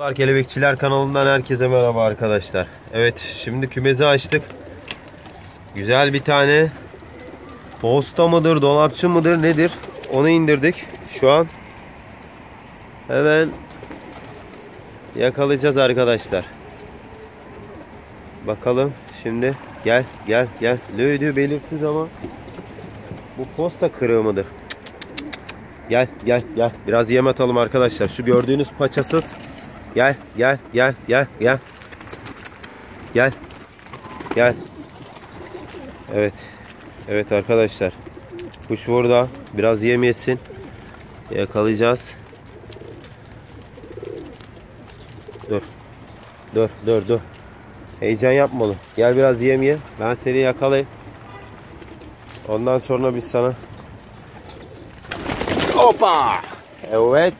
Merhabalar, Kelebekçiler kanalından herkese merhaba arkadaşlar. Evet şimdi kümesi açtık. Güzel bir tane posta mıdır dolapçı mıdır nedir onu indirdik. Şu an hemen yakalayacağız arkadaşlar. Bakalım şimdi gel gel gel. Löydü belirsiz ama bu posta kırığı mıdır? Gel gel gel. Biraz yem atalım arkadaşlar. Şu gördüğünüz paçasız. Gel gel gel gel gel. Gel. Gel. Evet. Evet arkadaşlar. Kuş burada. Biraz yem yesin. Yakalayacağız. Dur. Dur dur dur. Heyecan yapma oğlum. Gel biraz yem ye. Ben seni yakalayayım. Ondan sonra biz sana Hoppa! Evet.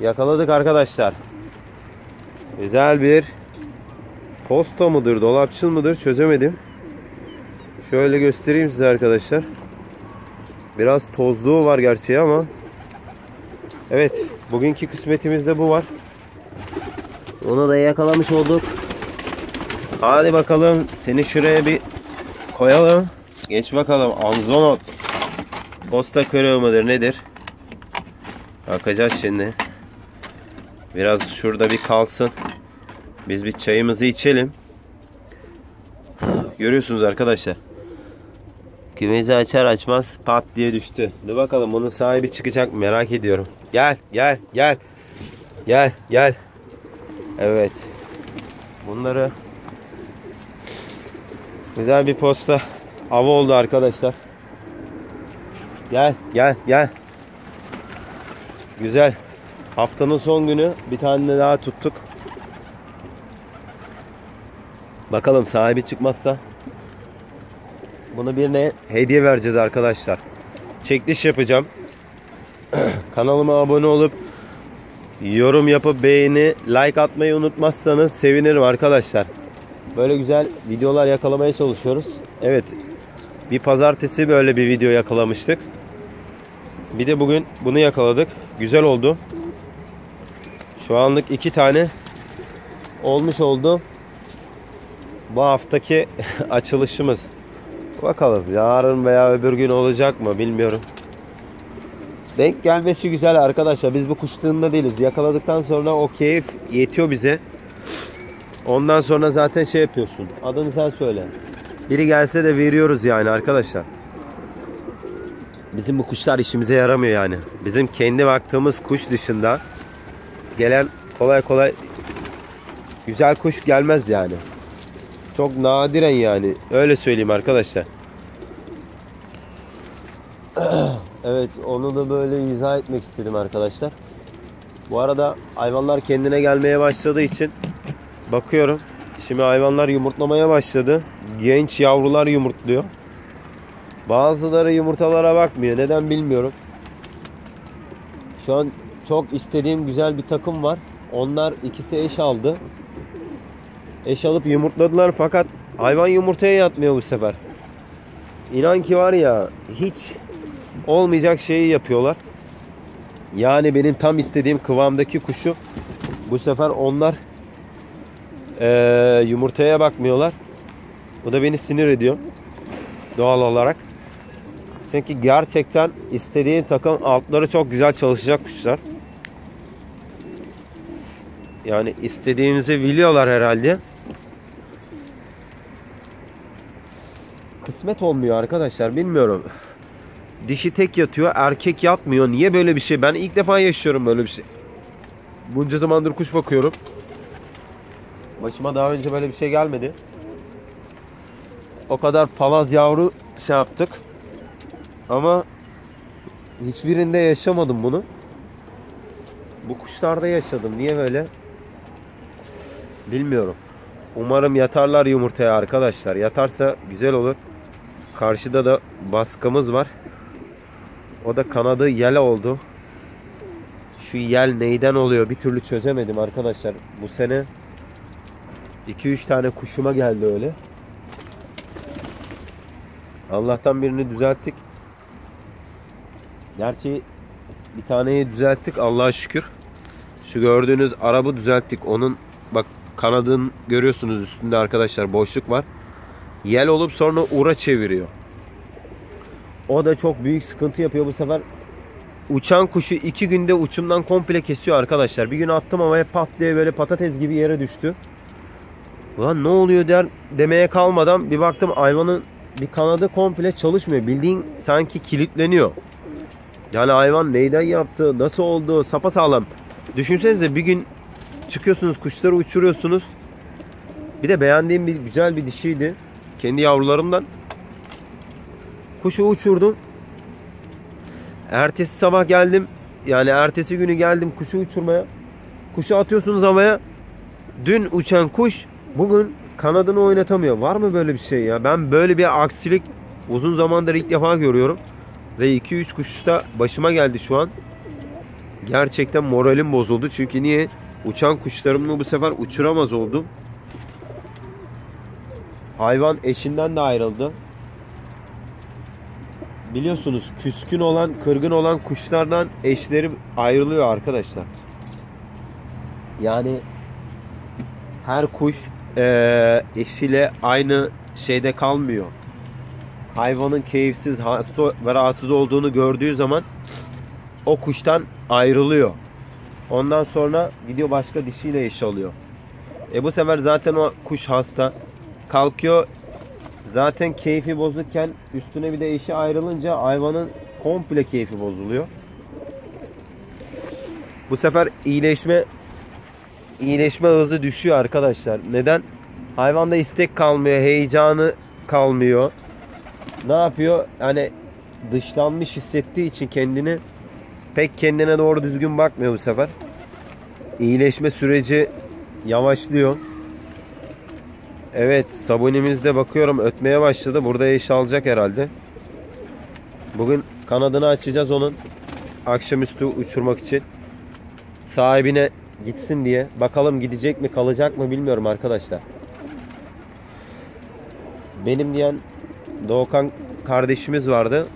Yakaladık arkadaşlar. Güzel bir posta mıdır, dolapçıl mıdır çözemedim. Şöyle göstereyim size arkadaşlar. Biraz tozluğu var gerçi ama Evet, bugünkü kısmetimizde bu var. Onu da yakalamış olduk. Hadi bakalım seni şuraya bir koyalım. Geç bakalım Anzonot. Posta kırığı mıdır nedir? Bakacağız şimdi. Biraz şurada bir kalsın. Biz bir çayımızı içelim. Görüyorsunuz arkadaşlar. Kümesi açar açmaz pat diye düştü. Dur bakalım bunun sahibi çıkacak mı merak ediyorum. Gel gel gel. Gel gel. Evet. Bunları güzel bir posta avı oldu arkadaşlar. Gel gel gel. Güzel. Haftanın son günü bir tane daha tuttuk. Bakalım sahibi çıkmazsa bunu birine hediye vereceğiz arkadaşlar. Çekiliş yapacağım. Kanalıma abone olup yorum yapıp beğeni, like atmayı unutmazsanız sevinirim arkadaşlar. Böyle güzel videolar yakalamaya çalışıyoruz. Evet. Bir pazartesi böyle bir video yakalamıştık. Bir de bugün bunu yakaladık. Güzel oldu. Şu anlık iki tane olmuş oldu. Bu haftaki açılışımız. Bakalım yarın veya öbür gün olacak mı bilmiyorum. Denk gelmesi güzel arkadaşlar. Biz bu kuşluğunda değiliz. Yakaladıktan sonra o keyif yetiyor bize. Ondan sonra zaten şey yapıyorsun. Adını sen söyle. Biri gelse de veriyoruz yani arkadaşlar. Bizim bu kuşlar işimize yaramıyor yani. Bizim kendi baktığımız kuş dışında gelen kolay kolay güzel kuş gelmez yani. Çok nadiren yani. Öyle söyleyeyim arkadaşlar. evet onu da böyle izah etmek istedim arkadaşlar. Bu arada hayvanlar kendine gelmeye başladığı için bakıyorum. Şimdi hayvanlar yumurtlamaya başladı. Genç yavrular yumurtluyor. Bazıları yumurtalara bakmıyor. Neden bilmiyorum. Şu an çok istediğim güzel bir takım var. Onlar ikisi eş aldı. Eş alıp yumurtladılar fakat hayvan yumurtaya yatmıyor bu sefer. İnan ki var ya hiç olmayacak şeyi yapıyorlar. Yani benim tam istediğim kıvamdaki kuşu bu sefer onlar ee, yumurtaya bakmıyorlar. Bu da beni sinir ediyor. Doğal olarak. Çünkü gerçekten istediğin takım altları çok güzel çalışacak kuşlar. Yani istediğimizi biliyorlar herhalde. Kısmet olmuyor arkadaşlar bilmiyorum. Dişi tek yatıyor erkek yatmıyor. Niye böyle bir şey? Ben ilk defa yaşıyorum böyle bir şey. Bunca zamandır kuş bakıyorum. Başıma daha önce böyle bir şey gelmedi. O kadar palaz yavru şey yaptık. Ama hiçbirinde yaşamadım bunu. Bu kuşlarda yaşadım. Niye böyle? Bilmiyorum. Umarım yatarlar yumurtaya arkadaşlar. Yatarsa güzel olur. Karşıda da baskımız var. O da kanadı yel oldu. Şu yel neyden oluyor bir türlü çözemedim arkadaşlar. Bu sene 2-3 tane kuşuma geldi öyle. Allah'tan birini düzelttik. Gerçi bir taneyi düzelttik Allah'a şükür. Şu gördüğünüz arabı düzelttik. Onun bak kanadın görüyorsunuz üstünde arkadaşlar boşluk var. Yel olup sonra ura çeviriyor. O da çok büyük sıkıntı yapıyor bu sefer. Uçan kuşu iki günde uçumdan komple kesiyor arkadaşlar. Bir gün attım havaya pat diye böyle patates gibi yere düştü. Ulan ne oluyor der demeye kalmadan bir baktım hayvanın bir kanadı komple çalışmıyor. Bildiğin sanki kilitleniyor. Yani hayvan neyden yaptı, nasıl oldu, sapa sağlam. Düşünsenize bir gün çıkıyorsunuz kuşları uçuruyorsunuz. Bir de beğendiğim bir güzel bir dişiydi. Kendi yavrularımdan. Kuşu uçurdum. Ertesi sabah geldim. Yani ertesi günü geldim kuşu uçurmaya. Kuşu atıyorsunuz havaya. Dün uçan kuş bugün kanadını oynatamıyor. Var mı böyle bir şey ya? Ben böyle bir aksilik uzun zamandır ilk defa görüyorum. Ve 2-3 kuşta başıma geldi şu an. Gerçekten moralim bozuldu. Çünkü niye? Uçan kuşlarımı bu sefer uçuramaz oldum. Hayvan eşinden de ayrıldı. Biliyorsunuz küskün olan, kırgın olan kuşlardan eşleri ayrılıyor arkadaşlar. Yani her kuş eee, eşiyle aynı şeyde kalmıyor. Hayvanın keyifsiz, hasta ve rahatsız olduğunu gördüğü zaman o kuştan ayrılıyor. Ondan sonra gidiyor başka dişiyle eş alıyor. E bu sefer zaten o kuş hasta. Kalkıyor zaten keyfi bozukken üstüne bir de eşi ayrılınca hayvanın komple keyfi bozuluyor. Bu sefer iyileşme iyileşme hızı düşüyor arkadaşlar. Neden? Hayvanda istek kalmıyor, heyecanı kalmıyor. Ne yapıyor? Hani dışlanmış hissettiği için kendini pek kendine doğru düzgün bakmıyor bu sefer. İyileşme süreci yavaşlıyor. Evet sabunimizde bakıyorum ötmeye başladı. Burada eş alacak herhalde. Bugün kanadını açacağız onun. Akşamüstü uçurmak için. Sahibine gitsin diye. Bakalım gidecek mi kalacak mı bilmiyorum arkadaşlar. Benim diyen Doğukan kardeşimiz vardı.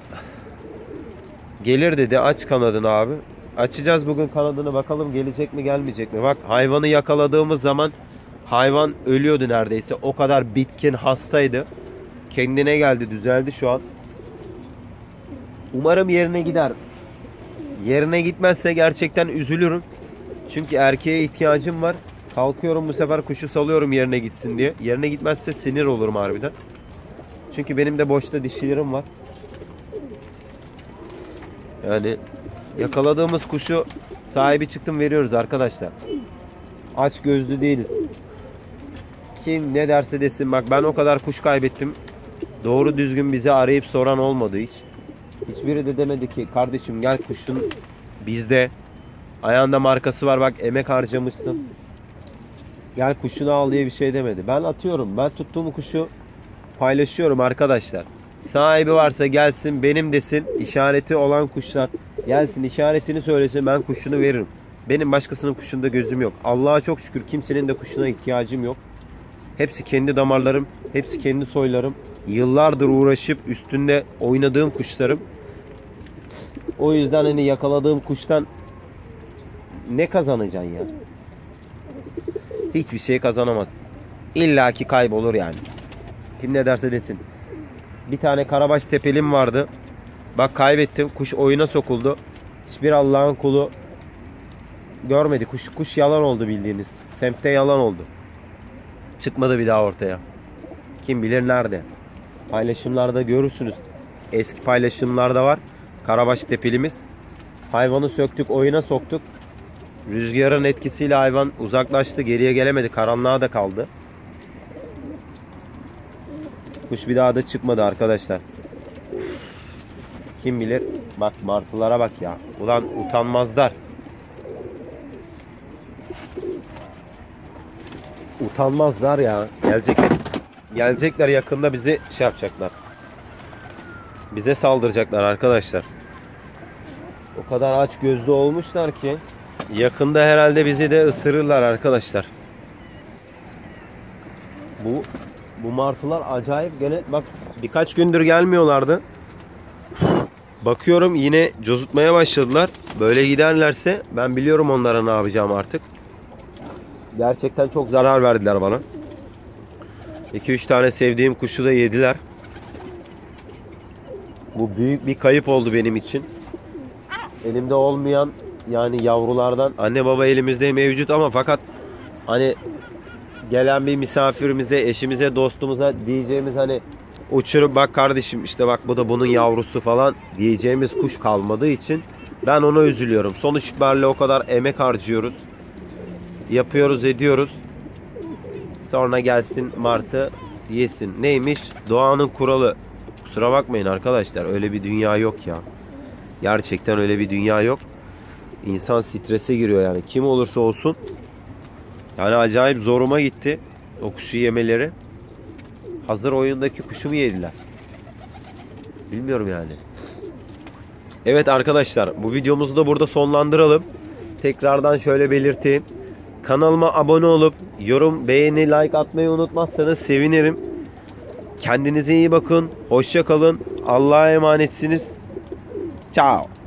Gelir dedi aç kanadını abi. Açacağız bugün kanadını bakalım gelecek mi gelmeyecek mi. Bak hayvanı yakaladığımız zaman hayvan ölüyordu neredeyse. O kadar bitkin hastaydı. Kendine geldi düzeldi şu an. Umarım yerine gider. Yerine gitmezse gerçekten üzülürüm. Çünkü erkeğe ihtiyacım var. Kalkıyorum bu sefer kuşu salıyorum yerine gitsin diye. Yerine gitmezse sinir olurum harbiden. Çünkü benim de boşta dişilerim var. Yani yakaladığımız kuşu sahibi çıktım veriyoruz arkadaşlar. Aç gözlü değiliz. Kim ne derse desin bak ben o kadar kuş kaybettim. Doğru düzgün bizi arayıp soran olmadı hiç. Hiçbiri de demedi ki kardeşim gel kuşun bizde. Ayağında markası var bak emek harcamışsın. Gel kuşunu al diye bir şey demedi. Ben atıyorum. Ben tuttuğum kuşu paylaşıyorum arkadaşlar. Sahibi varsa gelsin benim desin. İşareti olan kuşlar gelsin işaretini söylesin ben kuşunu veririm. Benim başkasının kuşunda gözüm yok. Allah'a çok şükür kimsenin de kuşuna ihtiyacım yok. Hepsi kendi damarlarım, hepsi kendi soylarım. Yıllardır uğraşıp üstünde oynadığım kuşlarım. O yüzden hani yakaladığım kuştan ne kazanacaksın ya? Hiçbir şey kazanamazsın. İlla ki kaybolur yani. Kim ne derse desin. Bir tane karabaş tepelim vardı. Bak kaybettim. Kuş oyuna sokuldu. Hiçbir Allah'ın kulu görmedi. Kuş kuş yalan oldu bildiğiniz. Semtte yalan oldu. Çıkmadı bir daha ortaya. Kim bilir nerede. Paylaşımlarda görürsünüz. Eski paylaşımlarda var. Karabaş tepelimiz. Hayvanı söktük, oyuna soktuk. Rüzgarın etkisiyle hayvan uzaklaştı, geriye gelemedi. Karanlığa da kaldı. Kuş bir daha da çıkmadı arkadaşlar. Kim bilir? Bak martılara bak ya. Ulan utanmazlar. Utanmazlar ya. Gelecekler. Gelecekler yakında bizi şey yapacaklar. Bize saldıracaklar arkadaşlar. O kadar aç gözlü olmuşlar ki yakında herhalde bizi de ısırırlar arkadaşlar. Bu bu martılar acayip gene bak birkaç gündür gelmiyorlardı. Bakıyorum yine cozutmaya başladılar. Böyle giderlerse ben biliyorum onlara ne yapacağım artık. Gerçekten çok zarar verdiler bana. 2-3 tane sevdiğim kuşu da yediler. Bu büyük bir kayıp oldu benim için. Elimde olmayan yani yavrulardan anne baba elimizde mevcut ama fakat hani gelen bir misafirimize, eşimize, dostumuza diyeceğimiz hani uçurup bak kardeşim işte bak bu da bunun yavrusu falan diyeceğimiz kuş kalmadığı için ben ona üzülüyorum. Sonuç itibariyle o kadar emek harcıyoruz. Yapıyoruz, ediyoruz. Sonra gelsin martı yesin. Neymiş? Doğanın kuralı. Kusura bakmayın arkadaşlar. Öyle bir dünya yok ya. Gerçekten öyle bir dünya yok. İnsan strese giriyor yani. Kim olursa olsun. Yani acayip zoruma gitti. O kuşu yemeleri. Hazır oyundaki kuşu mu yediler? Bilmiyorum yani. Evet arkadaşlar bu videomuzu da burada sonlandıralım. Tekrardan şöyle belirteyim. Kanalıma abone olup yorum, beğeni, like atmayı unutmazsanız sevinirim. Kendinize iyi bakın. Hoşça kalın. Allah'a emanetsiniz. Ciao.